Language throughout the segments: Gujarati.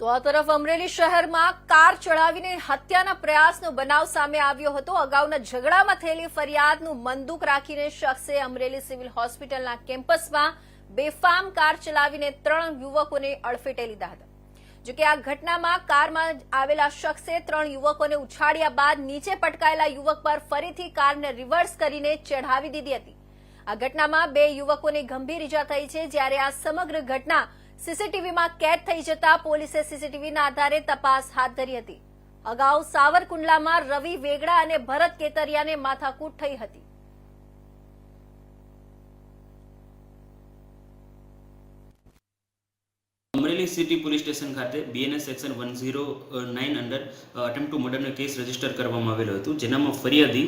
તો આ તરફ અમરેલી શહેરમાં કાર ચડાવીને હત્યાના પ્રયાસનો બનાવ સામે આવ્યો હતો. અગાઉના ઝઘડામાં થયેલી ફરિયાદનું મંદુક રાખીને શખ્સે અમરેલી સિવિલ હોસ્પિટલના કેમ્પસમાં બેફામ કાર ચલાવીને ત્રણ યુવકોને અડફેટે લીધા હતા. જોકે આ ઘટનામાં કારમાં આવેલા શખ્સે ત્રણ યુવકોને ઉછાળ્યા બાદ નીચે પટકાયેલા યુવક પર ફરીથી કારને રિવર્સ કરીને ચઢાવી દીધી હતી. આ ઘટનામાં બે યુવકોને ગંભીર ઈજા થઈ છે. જ્યારે આ સમગ્ર ઘટના સીસીટીવીમાં કેદ થઈ જતા પોલીસે સીસીટીવીના આધારે તપાસ હાથ ધરી હતી. અગાઉ સાવરકુંડલામાં રવિ વેગડા અને ભરત કેતરિયાને માથાકૂટ થઈ હતી. અમરેલી સિટી પોલીસ સ્ટેશન ખાતે BNS section one zero nine under attempt to મર્ડરનો case register કરવામાં આવેલો હતો, જેનામાં ફરિયાદી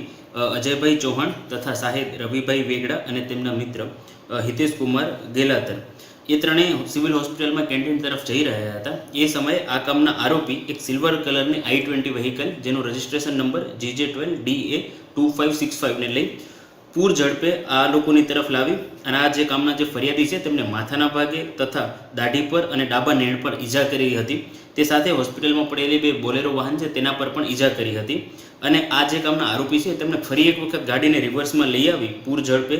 અજયભાઈ ચૌહાણ તથા સાહેબ રવિભાઈ વેગડા અને તેમના મિત્ર હિતેશ કુમાર ગેલાતર. એ ત્રણેય સિવિલ હોસ્પિટલમાં કેન્ટીન તરફ જઈ રહ્યા હતા. એ સમયે આ કામના આરોપી એક સિલ્વર કલરની આઈ ટ્વેન્ટી વ્હીકલ જેનો registration number GJ twelve D A two five six ફાઇવને લઈ પૂર ઝડપે આ લોકોની તરફ લાવી અને આ જે કામના જે ફરિયાદી છે તેમને માથાના ભાગે તથા દાઢી પર અને ડાબા નેણ પર ઈજા કરી હતી. તે સાથે હોસ્પિટલમાં પડેલી બે બોલેરો વાહન છે તેના પર પણ ઈજા કરી હતી. અને આ જે કામના આરોપી છે તેમને ફરી એક વખત ગાડીને રિવર્સમાં લઈ આવી પૂર ઝડપે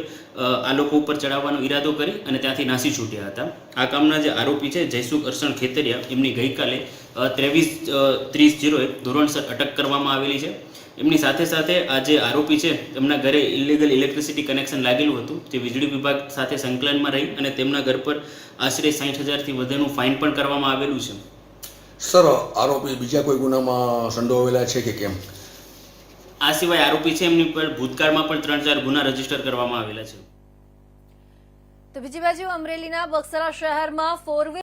આ લોકો ઉપર ચડાવવાનો ઈરાદો કરી અને ત્યાંથી નાસી છૂટ્યા હતા. આ કામના જે આરોપી છે જયસુખ અરસણ ખેતરિયા, એમની ગઈકાલે ત્રેવીસ ત્રીસ જીરોએ ધોરણસર અટક કરવામાં આવેલી છે. એમની સાથે સાથે આ જે આરોપી છે તેમના ઘરે ઇલીગલ ઇલેક્ટ્રિસિટી કનેક્શન લાગેલું હતું. જે વીજળી વિભાગ સાથે સંકલનમાં રહી અને તેમના ઘર પર આશરે સાઠ હજારથી વધુનું ફાઇન પણ કરવામાં આવેલું છે. સર આરોપી બીજા કોઈ ગુનામાં સંડોવાયેલા છે કે કેમ? આ સિવાય આરોપી છે એમની પર ભૂતકાળમાં પણ ત્રણ ચાર ગુના રજિસ્ટર કરવામાં આવેલા છે. તો બીજી બાજુ અમરેલીના બક્સરા શહેરમાં ફોર